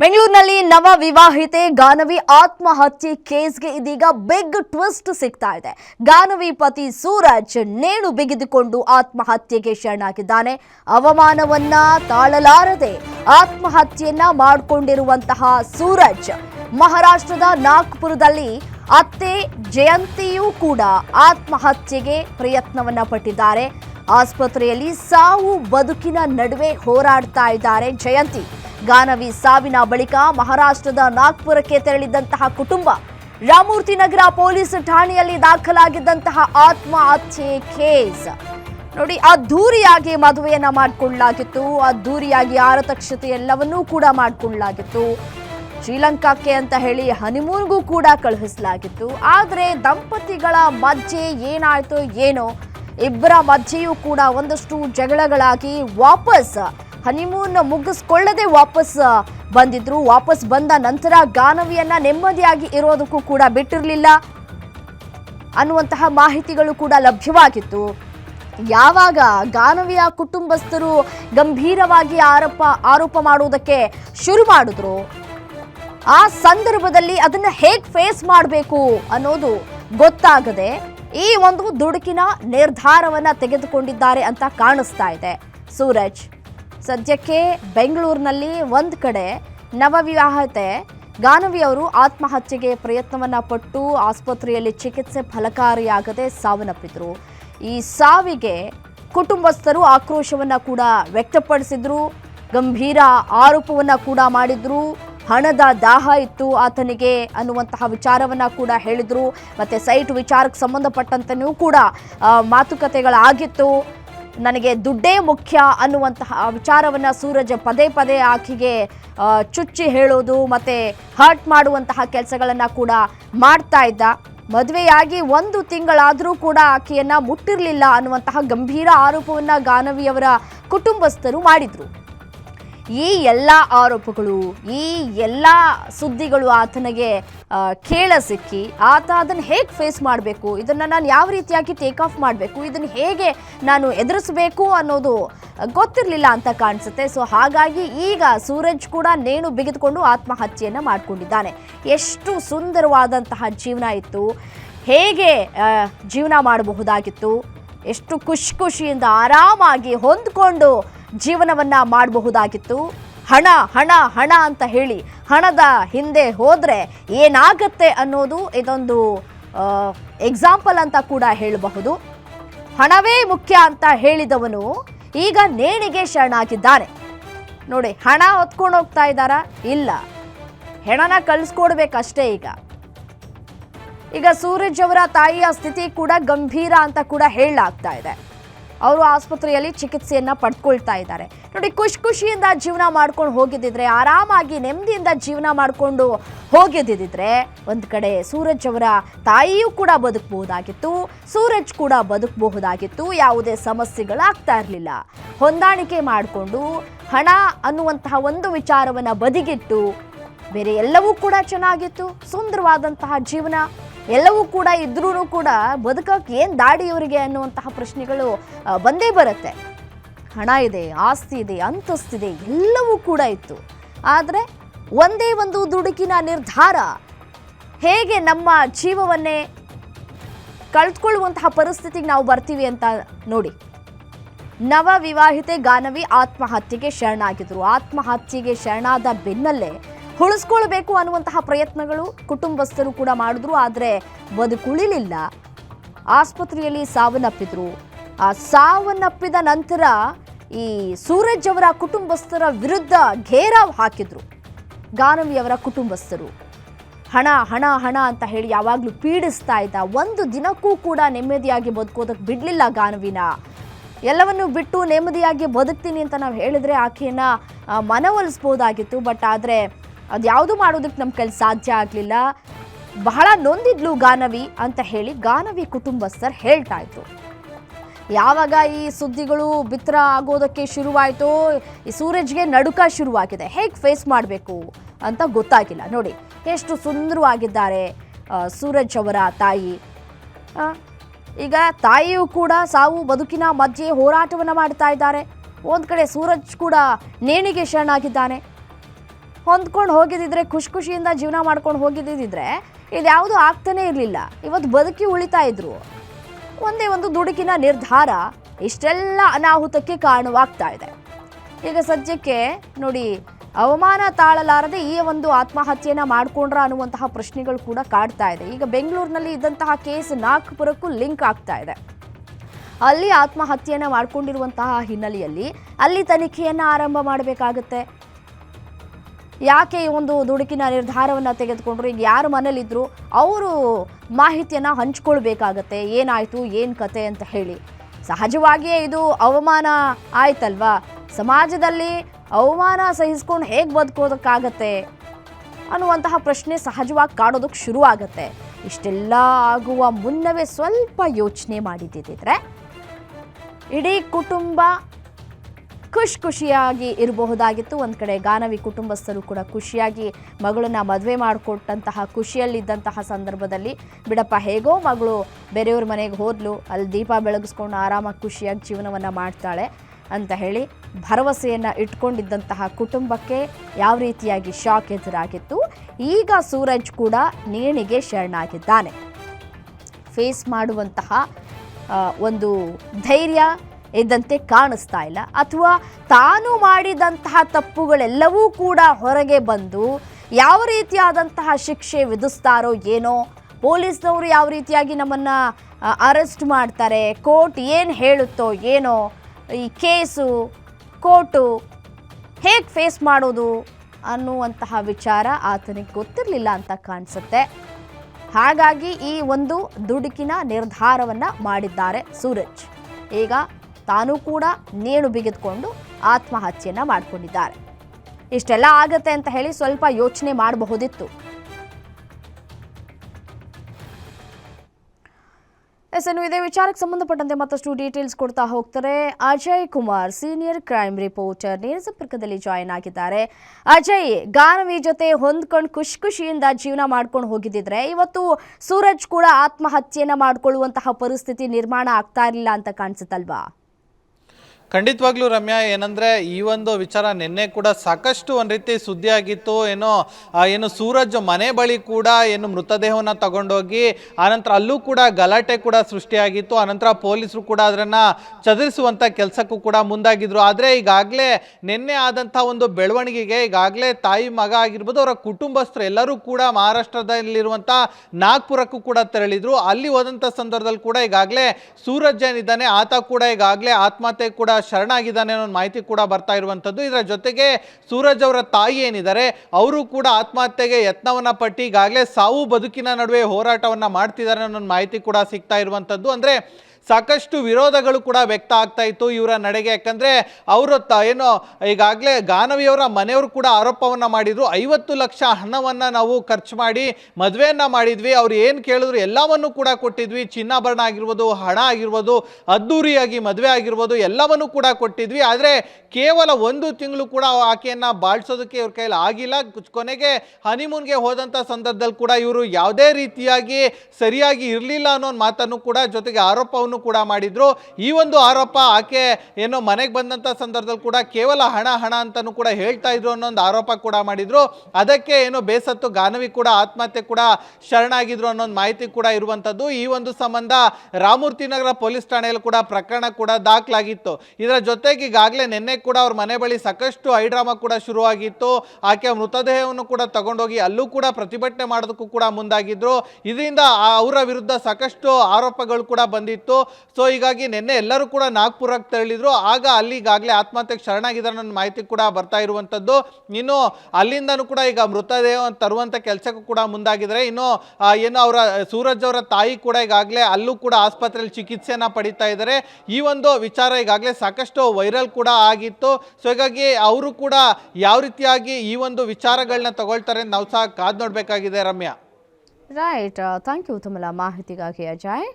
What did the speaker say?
ಬೆಂಗಳೂರಿನಲ್ಲಿ ನವ ವಿವಾಹಿತೆ ಗಾನವಿ ಆತ್ಮಹತ್ಯೆ ಕೇಸ್ಗೆ ಇದೀಗ ಬಿಗ್ ಟ್ವಿಸ್ಟ್ ಸಿಗ್ತಾ ಇದೆ. ಗಾನವಿ ಪತಿ ಸೂರಜ್ ನೇಣು ಬಿಗಿದುಕೊಂಡು ಆತ್ಮಹತ್ಯೆಗೆ ಶರಣಾಗಿದ್ದಾನೆ. ಅವಮಾನವನ್ನ ತಾಳಲಾರದೆ ಆತ್ಮಹತ್ಯೆಯನ್ನ ಮಾಡಿಕೊಂಡಿರುವಂತಹ ಸೂರಜ್ ಮಹಾರಾಷ್ಟ್ರದ ನಾಗ್ಪುರದಲ್ಲಿ ಅತ್ತೆ ಜಯಂತಿಯೂ ಕೂಡ ಆತ್ಮಹತ್ಯೆಗೆ ಪ್ರಯತ್ನವನ್ನ ಪಟ್ಟಿದ್ದಾರೆ. ಆಸ್ಪತ್ರೆಯಲ್ಲಿ ಸಾವು ಬದುಕಿನ ನಡುವೆ ಹೋರಾಡ್ತಾ ಇದ್ದಾರೆ ಜಯಂತಿ. ಗಾನವಿ ಸಾವಿನ ಬಳಿಕ ಮಹಾರಾಷ್ಟ್ರದ ನಾಗ್ಪುರಕ್ಕೆ ತೆರಳಿದ್ದಂತಹ ಕುಟುಂಬ ರಾಮೂರ್ತಿ ನಗರ ಪೊಲೀಸ್ ಠಾಣೆಯಲ್ಲಿ ದಾಖಲಾಗಿದ್ದಂತಹ ಆತ್ಮಹತ್ಯೆ ಕೇಸ್. ನೋಡಿ ಅದ್ಧೂರಿಯಾಗಿ ಮದುವೆಯನ್ನ ಮಾಡಿಕೊಳ್ಳಲಾಗಿತ್ತು. ಅದ್ದೂರಿಯಾಗಿ ಆರತಕ್ಷತೆ ಎಲ್ಲವನ್ನೂ ಕೂಡ ಮಾಡಿಕೊಳ್ಳಲಾಗಿತ್ತು. ಶ್ರೀಲಂಕಾಕ್ಕೆ ಅಂತ ಹೇಳಿ ಹನಿಮೂನ್ಗೂ ಕೂಡ ಕಳುಹಿಸಲಾಗಿತ್ತು. ಆದರೆ ದಂಪತಿಗಳ ಮಧ್ಯೆ ಏನಾಯ್ತು ಏನೋ, ಇಬ್ಬರ ಮಧ್ಯೆಯೂ ಕೂಡ ಒಂದಷ್ಟು ಜಗಳಗಳಾಗಿ ವಾಪಸ್ ಹನಿಮೂನ್ ಮುಗಿಸ್ಕೊಳ್ಳದೆ ವಾಪಸ್ ಬಂದಿದ್ರು. ವಾಪಸ್ ಬಂದ ನಂತರ ಗಾನವಿಯನ್ನ ನೆಮ್ಮದಿಯಾಗಿ ಇರೋದಕ್ಕೂ ಕೂಡ ಬಿಟ್ಟಿರಲಿಲ್ಲ. ಅನ್ನುವಂತಹ ಮಾಹಿತಿಗಳು ಕೂಡ ಲಭ್ಯವಾಗಿತ್ತು. ಯಾವಾಗ ಗಾನವಿಯ ಕುಟುಂಬಸ್ಥರು ಗಂಭೀರವಾಗಿ ಆರೋಪ ಆರೋಪ ಮಾಡುವುದಕ್ಕೆ ಶುರು ಮಾಡಿದ್ರು? ಆ ಸಂದರ್ಭದಲ್ಲಿ ಅದನ್ನು ಹೇಗೆ ಫೇಸ್ ಮಾಡಬೇಕು ಅನ್ನೋದು ಗೊತ್ತಾಗದೆ ಈ ಒಂದು ದುಡುಕಿನ ನಿರ್ಧಾರವನ್ನ ತೆಗೆದುಕೊಂಡಿದ್ದಾರೆ ಅಂತ ಕಾಣಿಸ್ತಾ ಇದೆ. ಸೂರಜ್. ಸದ್ಯಕ್ಕೆ ಬೆಂಗಳೂರಿನಲ್ಲಿ ಒಂದು ಕಡೆ ನವವಿವಾಹತೆ. ಗಾನವಿ ಅವರು ಆತ್ಮಹತ್ಯೆಗೆ ಪ್ರಯತ್ನವನ್ನ ಪಟ್ಟು ಆಸ್ಪತ್ರೆಯಲ್ಲಿ ಚಿಕಿತ್ಸೆ ಫಲಕಾರಿಯಾಗದೆ ಸಾವನ್ನಪ್ಪಿದ್ರು. ಈ ಸಾವಿಗೆ ಕುಟುಂಬಸ್ಥರು ಆಕ್ರೋಶವನ್ನ ಕೂಡ ವ್ಯಕ್ತಪಡಿಸಿದ್ರು. ಗಂಭೀರ ಆರೋಪವನ್ನ ಕೂಡ ಮಾಡಿದ್ರು. ಹಣದ ದಾಹ ಇತ್ತು ಆತನಿಗೆ ಅನ್ನುವಂತಹ ವಿಚಾರವನ್ನ ಕೂಡ ಹೇಳಿದ್ರು. ಮತ್ತೆ ಸೈಟ್ ವಿಚಾರಕ್ಕೆ ಸಂಬಂಧಪಟ್ಟಂತೆಯೂ ಕೂಡ ಮಾತುಕತೆಗಳಾಗಿತ್ತು. ನನಗೆ ದುಡ್ಡೇ ಮುಖ್ಯ ಅನ್ನುವಂತಹ ವಿಚಾರವನ್ನು ಸೂರಜ್ ಪದೇ ಪದೇ ಆಕೆಗೆ ಚುಚ್ಚಿ ಹೇಳೋದು ಮತ್ತು ಹರ್ಟ್ ಮಾಡುವಂತಹ ಕೆಲಸಗಳನ್ನು ಕೂಡ ಮಾಡ್ತಾ ಇದ್ದ. ಮದುವೆಯಾಗಿ ಒಂದು ತಿಂಗಳಾದರೂ ಕೂಡ ಆಕೆಯನ್ನು ಮುಟ್ಟಿರಲಿಲ್ಲ ಅನ್ನುವಂತಹ ಗಂಭೀರ ಆರೋಪವನ್ನು ಗಾನವಿಯವರ ಕುಟುಂಬಸ್ಥರು ಮಾಡಿದ್ರು. ಈ ಎಲ್ಲ ಆರೋಪಗಳು, ಈ ಎಲ್ಲ ಸುದ್ದಿಗಳು ಆತನಿಗೆ ಕೇಳ ಸಿಕ್ಕಿ ಆತ ಅದನ್ನು ಹೇಗೆ ಫೇಸ್ ಮಾಡಬೇಕು? ಇದನ್ನು ನಾನು ಯಾವ ರೀತಿಯಾಗಿ ಟೇಕ್ ಆಫ್ ಮಾಡಬೇಕು? ಇದನ್ನು ಹೇಗೆ ನಾನು ಎದುರಿಸಬೇಕು ಅನ್ನೋದು ಗೊತ್ತಿರಲಿಲ್ಲ ಅಂತ ಕಾಣಿಸುತ್ತೆ. ಸೊ ಹಾಗಾಗಿ ಈಗ ಸೂರಜ್ ಕೂಡ ನೇಣು ಬಿಗಿದುಕೊಂಡು ಆತ್ಮಹತ್ಯೆಯನ್ನು ಮಾಡಿಕೊಂಡಿದ್ದಾನೆ. ಎಷ್ಟು ಸುಂದರವಾದಂತಹ ಜೀವನ ಇತ್ತು. ಹೇಗೆ ಜೀವನ ಮಾಡಬಹುದಾಗಿತ್ತು. ಎಷ್ಟು ಖುಷಿ ಖುಷಿಯಿಂದ ಆರಾಮಾಗಿ ಹೊಂದ್ಕೊಂಡು ಜೀವನವನ್ನ ಮಾಡಬಹುದಾಗಿತ್ತು. ಹಣ ಹಣ ಹಣ ಅಂತ ಹೇಳಿ ಹಣದ ಹಿಂದೆ ಹೋದರೆ ಏನಾಗತ್ತೆ ಅನ್ನೋದು ಇದೊಂದು ಎಕ್ಸಾಂಪಲ್ ಅಂತ ಕೂಡ ಹೇಳಬಹುದು. ಹಣವೇ ಮುಖ್ಯ ಅಂತ ಹೇಳಿದವನು ಈಗ ನೇಣಿಗೆ ಶರಣಾಗಿದ್ದಾನೆ ನೋಡಿ, ಹಣ ಹೊತ್ಕೊಂಡು ಹೋಗ್ತಾ ಇದ್ದಾರಾ? ಇಲ್ಲ. ಹೆಣನ ಕಳಿಸ್ಕೊಡ್ಬೇಕಷ್ಟೇ ಈಗ. ಈಗ ಸೂರಜ್ ಅವರ ತಾಯಿಯ ಸ್ಥಿತಿ ಕೂಡ ಗಂಭೀರ ಅಂತ ಕೂಡ ಹೇಳಲಾಗ್ತಾ ಇದೆ. ಅವರು ಆಸ್ಪತ್ರೆಯಲ್ಲಿ ಚಿಕಿತ್ಸೆಯನ್ನ ಪಡ್ಕೊಳ್ತಾ ಇದ್ದಾರೆ. ನೋಡಿ, ಖುಷಿ ಖುಷಿಯಿಂದ ಜೀವನ ಮಾಡ್ಕೊಂಡು ಹೋಗಿದ್ದಿದ್ರೆ, ಆರಾಮಾಗಿ ನೆಮ್ಮದಿಯಿಂದ ಜೀವನ ಮಾಡಿಕೊಂಡು ಹೋಗಿದ್ದಿದ್ರೆ, ಒಂದು ಕಡೆ ಸೂರಜ್ ಅವರ ತಾಯಿಯೂ ಕೂಡ ಬದುಕಬಹುದಾಗಿತ್ತು, ಸೂರಜ್ ಕೂಡ ಬದುಕಬಹುದಾಗಿತ್ತು, ಯಾವುದೇ ಸಮಸ್ಯೆಗಳಾಗ್ತಾ ಇರಲಿಲ್ಲ. ಹೊಂದಾಣಿಕೆ ಮಾಡಿಕೊಂಡು ಹಣ ಅನ್ನುವಂತಹ ಒಂದು ವಿಚಾರವನ್ನು ಬದಿಗಿಟ್ಟು, ಬೇರೆ ಎಲ್ಲವೂ ಕೂಡ ಚೆನ್ನಾಗಿತ್ತು. ಸುಂದರವಾದಂತಹ ಜೀವನ. ಎಲ್ಲವೂ ಕೂಡ ಇದ್ರೂ ಕೂಡ ಬದುಕಕ್ಕೆ ಏನು ದಾಡಿ ಇವರಿಗೆ ಅನ್ನುವಂತಹ ಪ್ರಶ್ನೆಗಳು ಬಂದೇ ಬರುತ್ತೆ. ಹಣ ಇದೆ, ಆಸ್ತಿ ಇದೆ ಅಂತಸ್ತಿದೆ ಎಲ್ಲವೂ ಕೂಡ ಇತ್ತು. ಆದರೆ ಒಂದೇ ಒಂದು ದುಡುಕಿನ ನಿರ್ಧಾರ ಹೇಗೆ ನಮ್ಮ ಜೀವವನ್ನೇ ಕಳೆದುಕೊಳ್ಳುವಂತಹ ಪರಿಸ್ಥಿತಿಗೆ ನಾವು ಬರ್ತೀವಿ ಅಂತ ನೋಡಿ. ನವ ವಿವಾಹಿತೆ ಗಾನವಿ ಆತ್ಮಹತ್ಯೆಗೆ ಶರಣಾಗಿದ್ರು. ಆತ್ಮಹತ್ಯೆಗೆ ಶರಣಾದ ಬೆನ್ನಲ್ಲೇ ಉಳಿಸ್ಕೊಳ್ಬೇಕು ಅನ್ನುವಂತಹ ಪ್ರಯತ್ನಗಳು ಕುಟುಂಬಸ್ಥರು ಕೂಡ ಮಾಡಿದ್ರು, ಆದರೆ ಬದುಕುಳಿಲಿಲ್ಲ. ಆಸ್ಪತ್ರೆಯಲ್ಲಿ ಸಾವನ್ನಪ್ಪಿದ್ರು. ಆ ಸಾವನ್ನಪ್ಪಿದ ನಂತರ ಈ ಸೂರಜ್ ಅವರ ಕುಟುಂಬಸ್ಥರ ವಿರುದ್ಧ ಘೇರಾವ್ ಹಾಕಿದ್ರು ಗಾನವಿಯವರ ಕುಟುಂಬಸ್ಥರು. ಹಣ ಹಣ ಹಣ ಅಂತ ಹೇಳಿ ಯಾವಾಗಲೂ ಪೀಡಿಸ್ತಾ ಇದ್ದ ಒಂದು ದಿನಕ್ಕೂ ಕೂಡ ನೆಮ್ಮದಿಯಾಗಿ ಬದುಕೋದಕ್ಕೆ ಬಿಡಲಿಲ್ಲ ಗಾನವಿನ. ಎಲ್ಲವನ್ನು ಬಿಟ್ಟು ನೆಮ್ಮದಿಯಾಗಿ ಬದುಕ್ತೀನಿ ಅಂತ ನಾವು ಹೇಳಿದ್ರೆ ಆಕೆಯನ್ನ ಮನವೊಲಿಸ್ಬೋದಾಗಿತ್ತು, ಬಟ್ ಆದರೆ ಅದ್ಯಾವುದು ಮಾಡೋದಕ್ಕೆ ನಮ್ಮ ಕೈಲಿ ಸಾಧ್ಯ ಆಗಲಿಲ್ಲ. ಬಹಳ ನೊಂದಿದ್ಲು ಗಾನವಿ ಅಂತ ಹೇಳಿ ಗಾನವಿ ಕುಟುಂಬಸ್ಥರು ಹೇಳ್ತಾ ಇತ್ತು ಯಾವಾಗ ಈ ಸುದ್ದಿಗಳು ಬಿತ್ತರ ಆಗೋದಕ್ಕೆ ಶುರುವಾಯಿತೋ, ಈ ಸೂರಜ್ಗೆ ನಡುಕ ಶುರುವಾಗಿದೆ, ಹೇಗೆ ಫೇಸ್ ಮಾಡಬೇಕು ಅಂತ ಗೊತ್ತಾಗಿಲ್ಲ. ನೋಡಿ, ಎಷ್ಟು ಸುಂದರವಾಗಿದ್ದಾರೆ ಸೂರಜ್ ಅವರ ತಾಯಿ. ಈಗ ತಾಯಿಯೂ ಕೂಡ ಸಾವು ಬದುಕಿನ ಮಧ್ಯೆ ಹೋರಾಟವನ್ನು ಮಾಡ್ತಾ ಇದ್ದಾರೆ. ಒಂದು ಕಡೆ ಸೂರಜ್ ಕೂಡ ನೇಣಿಗೆ ಶರಣಾಗಿದ್ದಾನೆ. ಹೊಂದ್ಕೊಂಡು ಹೋಗಿದ್ದಿದ್ರೆ, ಖುಷಿ ಖುಷಿಯಿಂದ ಜೀವನ ಮಾಡ್ಕೊಂಡು ಹೋಗಿದ್ದಿದ್ರೆ ಇಲ್ಲಿ ಯಾವುದೂ ಆಗ್ತಾನೇ ಇರಲಿಲ್ಲ. ಇವತ್ತು ಬದುಕಿ ಉಳಿತಾ ಇದ್ರು. ಒಂದೇ ಒಂದು ದುಡುಕಿನ ನಿರ್ಧಾರ ಇಷ್ಟೆಲ್ಲ ಅನಾಹುತಕ್ಕೆ ಕಾರಣವಾಗ್ತಾ ಇದೆ. ಈಗ ಸದ್ಯಕ್ಕೆ ನೋಡಿ, ಅವಮಾನ ತಾಳಲಾರದೆ ಈ ಒಂದು ಆತ್ಮಹತ್ಯೆನ ಮಾಡ್ಕೊಂಡ್ರ ಅನ್ನುವಂತಹ ಪ್ರಶ್ನೆಗಳು ಕೂಡ ಕಾಡ್ತಾ ಇದೆ. ಈಗ ಬೆಂಗಳೂರಿನಲ್ಲಿ ಇದ್ದಂತಹ ಕೇಸ್ ನಾಗ್ಪುರಕ್ಕೂ ಲಿಂಕ್ ಆಗ್ತಾ ಇದೆ. ಅಲ್ಲಿ ಆತ್ಮಹತ್ಯೆಯನ್ನು ಮಾಡಿಕೊಂಡಿರುವಂತಹ ಹಿನ್ನೆಲೆಯಲ್ಲಿ ಅಲ್ಲಿ ತನಿಖೆಯನ್ನು ಆರಂಭ ಮಾಡಬೇಕಾಗತ್ತೆ. ಯಾಕೆ ಈ ಒಂದು ದುಡುಕಿನ ನಿರ್ಧಾರವನ್ನು ತೆಗೆದುಕೊಂಡ್ರು? ಈಗ ಯಾರು ಮನೇಲಿದ್ರು ಅವರು ಮಾಹಿತಿಯನ್ನು ಹಂಚ್ಕೊಳ್ಬೇಕಾಗತ್ತೆ. ಏನಾಯಿತು? ಏನು ಕತೆ ಅಂತ ಹೇಳಿ. ಸಹಜವಾಗಿಯೇ ಇದು ಅವಮಾನ ಆಯ್ತಲ್ವಾ? ಸಮಾಜದಲ್ಲಿ ಅವಮಾನ ಸಹಿಸ್ಕೊಂಡು ಹೇಗೆ ಬದುಕೋದಕ್ಕಾಗತ್ತೆ? ಅನ್ನುವಂತಹ ಪ್ರಶ್ನೆ ಸಹಜವಾಗಿ ಕಾಡೋದಕ್ಕೆ ಶುರು ಆಗತ್ತೆ ಇಷ್ಟೆಲ್ಲ ಆಗುವ ಮುನ್ನವೇ ಸ್ವಲ್ಪ ಯೋಚನೆ ಮಾಡಿದ್ದಿದ್ರೆ, ಇಡೀ ಕುಟುಂಬ ಖುಷಿ ಖುಷಿಯಾಗಿ ಇರಬಹುದಾಗಿತ್ತು. ಒಂದು ಕಡೆ ಗಾನವಿ ಕುಟುಂಬಸ್ಥರು ಕೂಡ ಖುಷಿಯಾಗಿ ಮಗಳನ್ನ ಮದುವೆ ಮಾಡಿಕೊಟ್ಟಂತಹ ಖುಷಿಯಲ್ಲಿದ್ದಂತಹ ಸಂದರ್ಭದಲ್ಲಿ, ಬಿಡಪ್ಪ, ಹೇಗೋ ಮಗಳು ಬೇರೆಯವ್ರ ಮನೆಗೆ ಹೋದ್ಲು, ಅಲ್ಲಿ ದೀಪ ಬೆಳಗಿಸ್ಕೊಂಡು ಆರಾಮಾಗಿ ಖುಷಿಯಾಗಿ ಜೀವನವನ್ನು ಮಾಡ್ತಾಳೆ ಅಂತ ಹೇಳಿ ಭರವಸೆಯನ್ನು ಇಟ್ಕೊಂಡಿದ್ದಂತಹ ಕುಟುಂಬಕ್ಕೆ ಯಾವ ರೀತಿಯಾಗಿ ಶಾಕ್ ಎದುರಾಗಿತ್ತು, ಈಗ ಸೂರಜ್ ಕೂಡ ನೇಣಿಗೆ ಶರಣಾಗಿದ್ದಾನೆ. ಫೇಸ್ ಮಾಡುವಂತಹ ಒಂದು ಧೈರ್ಯ ಇದ್ದಂತೆ ಕಾಣಿಸ್ತಾ ಇಲ್ಲ. ಅಥವಾ ತಾನು ಮಾಡಿದಂತಹ ತಪ್ಪುಗಳೆಲ್ಲವೂ ಕೂಡ ಹೊರಗೆ ಬಂದು ಯಾವ ರೀತಿಯಾದಂತಹ ಶಿಕ್ಷೆ ವಿಧಿಸ್ತಾರೋ ಏನೋ ಪೊಲೀಸ್ನವರು ಯಾವ ರೀತಿಯಾಗಿ ನಮ್ಮನ್ನು ಅರೆಸ್ಟ್ ಮಾಡ್ತಾರೆ, ಕೋರ್ಟ್ ಏನು ಹೇಳುತ್ತೋ ಏನೋ, ಈ ಕೇಸು, ಕೋರ್ಟು ಹೇಗೆ ಫೇಸ್ ಮಾಡೋದು ಅನ್ನುವಂತಹ ವಿಚಾರ ಆತನಿಗೆ ಗೊತ್ತಿರಲಿಲ್ಲ ಅಂತ ಕಾಣಿಸುತ್ತೆ. ಹಾಗಾಗಿ ಈ ಒಂದು ದುಡುಕಿನ ನಿರ್ಧಾರವನ್ನು ಮಾಡಿದ್ದಾರೆ ಸೂರಜ್. ಈಗ ತಾನೂ ಕೂಡ ನೇಣು ಬಿಗಿದುಕೊಂಡು ಆತ್ಮಹತ್ಯೆಯನ್ನು ಮಾಡಿಕೊಂಡಿದ್ದಾರೆ. ಇಷ್ಟೆಲ್ಲ ಆಗತ್ತೆ ಅಂತ ಹೇಳಿ ಸ್ವಲ್ಪ ಯೋಚನೆ ಮಾಡಬಹುದಿತ್ತು. ಎಸ್ ಇದೇ ವಿಚಾರಕ್ಕೆ ಸಂಬಂಧಪಟ್ಟಂತೆ ಮತ್ತಷ್ಟು ಡೀಟೇಲ್ಸ್ ಕೊಡ್ತಾ ಹೋಗ್ತಾರೆ. Ajay Kumar, senior crime reporter ನೇರ ಸಂಪರ್ಕದಲ್ಲಿ ಜಾಯಿನ್ ಆಗಿದ್ದಾರೆ. ಅಜಯ್ ಗಾನವಿ ಜೊತೆ ಹೊಂದ್ಕೊಂಡು ಖುಷಿ ಖುಷಿಯಿಂದ ಜೀವನ ಮಾಡ್ಕೊಂಡು ಹೋಗಿದ್ದಿದ್ರೆ ಇವತ್ತು ಸೂರಜ್ ಕೂಡ ಆತ್ಮಹತ್ಯೆಯನ್ನು ಮಾಡ್ಕೊಳ್ಳುವಂತಹ ಪರಿಸ್ಥಿತಿ ನಿರ್ಮಾಣ ಆಗ್ತಾ ಇರಲಿಲ್ಲ ಅಂತ ಕಾಣಿಸುತ್ತಲ್ವಾ? ಖಂಡಿತವಾಗ್ಲೂ ರಮ್ಯಾ, ಏನಂದ್ರೆ ಈ ಒಂದು ವಿಚಾರ ನಿನ್ನೆ ಕೂಡ ಸಾಕಷ್ಟು ಒಂದು ರೀತಿ ಸುದ್ದಿ ಆಗಿತ್ತು. ಏನೋ ಏನು ಸೂರಜ್ ಮನೆ ಬಳಿ ಕೂಡ ಏನು ಮೃತದೇಹವನ್ನ ತಗೊಂಡೋಗಿ, ಆನಂತರ ಅಲ್ಲೂ ಕೂಡ ಗಲಾಟೆ ಕೂಡ ಸೃಷ್ಟಿಯಾಗಿತ್ತು. ಆನಂತರ ಪೊಲೀಸರು ಕೂಡ ಅದನ್ನ ಚದುರಿಸುವಂತ ಕೆಲಸಕ್ಕೂ ಕೂಡ ಮುಂದಾಗಿದ್ರು. ಆದ್ರೆ ಈಗಾಗಲೇ ನಿನ್ನೆ ಆದಂತಹ ಒಂದು ಬೆಳವಣಿಗೆಗೆ ಈಗಾಗಲೇ ತಾಯಿ ಮಗ ಆಗಿರ್ಬೋದು, ಅವರ ಕುಟುಂಬಸ್ಥರು ಎಲ್ಲರೂ ಕೂಡ ಮಹಾರಾಷ್ಟ್ರದಲ್ಲಿರುವಂಥ ನಾಗ್ಪುರಕ್ಕೂ ಕೂಡ ತೆರಳಿದ್ರು. ಅಲ್ಲಿ ಹೋದಂತ ಸಂದರ್ಭದಲ್ಲಿ ಕೂಡ ಈಗಾಗಲೇ ಸೂರಜ್ ಏನಿದ್ದಾನೆ, ಆತ ಕೂಡ ಈಗಾಗಲೇ ಆತ್ಮಹತ್ಯೆ ಕೂಡ ಶರಣಾಗಿದ್ದಾನೆ ಅನ್ನೋ ಮಾಹಿತಿ ಕೂಡ ಬರ್ತಾ ಇರುವಂಥದ್ದು. ಇದರ ಜೊತೆಗೆ ಸೂರಜ್ ಅವರ ತಾಯಿ ಏನಿದ್ದಾರೆ, ಅವರು ಕೂಡ ಆತ್ಮಹತ್ಯೆಗೆ ಯತ್ನವನ್ನು ಪಟ್ಟು ಈಗಾಗಲೇ ಸಾವು ಬದುಕಿನ ನಡುವೆ ಹೋರಾಟವನ್ನು ಮಾಡ್ತಿದ್ದಾರೆ ಅನ್ನೋ ಮಾಹಿತಿ ಕೂಡ ಸಿಗ್ತಾ ಇರುವಂಥದ್ದು. ಅಂದ್ರೆ ಸಾಕಷ್ಟು ವಿರೋಧಗಳು ಕೂಡ ವ್ಯಕ್ತ ಆಗ್ತಾ ಇತ್ತು ಇವರ ನಡೆಗೆ. ಯಾಕಂದರೆ ಅವರು ತ ಏನು, ಈಗಾಗಲೇ ಗಾನವಿಯವರ ಮನೆಯವರು ಕೂಡ ಆರೋಪವನ್ನ ಮಾಡಿದ್ರು. ಐವತ್ತು ಲಕ್ಷ ಹಣವನ್ನ ನಾವು ಖರ್ಚು ಮಾಡಿ ಮದುವೆಯನ್ನ ಮಾಡಿದ್ವಿ. ಅವ್ರು ಏನು ಕೇಳಿದ್ರು ಎಲ್ಲವನ್ನು ಕೂಡ ಕೊಟ್ಟಿದ್ವಿ. ಚಿನ್ನಾಭರಣ ಆಗಿರ್ಬೋದು, ಹಣ ಆಗಿರ್ಬೋದು, ಅದ್ದೂರಿಯಾಗಿ ಮದುವೆ ಆಗಿರ್ಬೋದು, ಎಲ್ಲವನ್ನು ಕೂಡ ಕೊಟ್ಟಿದ್ವಿ. ಆದರೆ ಕೇವಲ ಒಂದು ತಿಂಗಳು ಕೂಡ ಆಕೆಯನ್ನ ಬಾಳ್ಸೋದಕ್ಕೆ ಇವ್ರ ಕೈಲಿ ಆಗಿಲ್ಲ. ಕೊನೆಗೆ ಹನಿಮೂನ್ಗೆ ಹೋದಂಥ ಸಂದರ್ಭದಲ್ಲಿ ಕೂಡ ಇವರು ಯಾವುದೇ ರೀತಿಯಾಗಿ ಸರಿಯಾಗಿ ಇರಲಿಲ್ಲ ಅನ್ನೋ ಮಾತನ್ನು ಕೂಡ ಜೊತೆಗೆ ಆರೋಪವನ್ನು ಕೂಡ ಮಾಡಿದ್ರು. ಈ ಒಂದು ಆರೋಪ ಆಕೆ ಏನೋ ಮನೆಗೆ ಬಂದಂಥ ಸಂದರ್ಭದಲ್ಲಿ ಕೂಡ ಕೇವಲ ಹಣ ಹಣ ಅಂತಾನು ಕೂಡ ಹೇಳ್ತಾ ಇದ್ರು ಅನ್ನೋ ಒಂದು ಆರೋಪ ಕೂಡ ಮಾಡಿದ್ರು. ಅದಕ್ಕೆ ಏನೋ ಬೇಸತ್ತು ಗಾನವಿ ಕೂಡ ಆತ್ಮಹತ್ಯೆ ಕೂಡ ಶರಣಾಗಿದ್ರು ಅನ್ನೋ ಒಂದು ಮಾಹಿತಿ ಕೂಡ ಇರುವಂಥದ್ದು ಈ ಒಂದು ಸಂಬಂಧ ರಾಮೂರ್ತಿ ನಗರ ಪೊಲೀಸ್ ಠಾಣೆಯಲ್ಲಿ ಕೂಡ ಪ್ರಕರಣ ಕೂಡ ದಾಖಲಾಗಿತ್ತು. ಇದರ ಜೊತೆಗೆ ಈಗಾಗಲೇ ನಿನ್ನೆ ಕೂಡ ಅವ್ರ ಮನೆ ಬಳಿ ಸಾಕಷ್ಟು ಹೈಡ್ರಾಮಾ ಕೂಡ ಶುರುವಾಗಿತ್ತು. ಆಕೆ ಮೃತದೇಹವನ್ನು ಕೂಡ ತಗೊಂಡೋಗಿ ಅಲ್ಲೂ ಕೂಡ ಪ್ರತಿಭಟನೆ ಮಾಡೋದಕ್ಕೂ ಕೂಡ ಮುಂದಾಗಿದ್ರು. ಇದರಿಂದ ಅವರ ವಿರುದ್ಧ ಸಾಕಷ್ಟು ಆರೋಪಗಳು ಕೂಡ ಬಂದಿತ್ತು. ಸೊ ಹೀಗಾಗಿ ನಿನ್ನೆ ಎಲ್ಲರೂ ಕೂಡ ನಾಗ್ಪುರಕ್ಕೆ ತೆರಳಿದ್ರು. ಆಗ ಅಲ್ಲಿಗಾಗಲೇ ಆತ್ಮಹತ್ಯೆಗೆ ಶರಣಾಗಿದ್ದಾರೆ ನನ್ನ ಮಾಹಿತಿ ಕೂಡ ಬರ್ತಾ ಇರುವಂಥದ್ದು. ಇನ್ನು ಅಲ್ಲಿಂದನೂ ಕೂಡ ಈಗ ಮೃತದೇಹ ತರುವಂಥ ಕೆಲಸಕ್ಕೂ ಕೂಡ ಮುಂದಾಗಿದ್ದಾರೆ. ಇನ್ನು ಏನು ಅವರ, ಸೂರಜ್ ಅವರ ತಾಯಿ ಕೂಡ ಈಗಾಗಲೇ ಅಲ್ಲೂ ಕೂಡ ಆಸ್ಪತ್ರೆಯಲ್ಲಿ ಚಿಕಿತ್ಸೆಯನ್ನು ಪಡಿತಾ ಇದ್ದಾರೆ. ಈ ಒಂದು ವಿಚಾರ ಈಗಾಗಲೇ ಸಾಕಷ್ಟು ವೈರಲ್ ಕೂಡ ಆಗಿತ್ತು. ಸೊ ಹೀಗಾಗಿ ಅವರು ಕೂಡ ಯಾವ ರೀತಿಯಾಗಿ ಈ ಒಂದು ವಿಚಾರಗಳನ್ನ ತಗೊಳ್ತಾರೆ ನಾವು ಸಹ ಕಾದ್ ನೋಡಬೇಕಾಗಿದೆ ರಮ್ಯಾ. ರೈಟ್ ಥ್ಯಾಂಕ್ ಯು ತುಮಲ ಮಾಹಿತಿಗಾಗಿ ಅಜಯ್.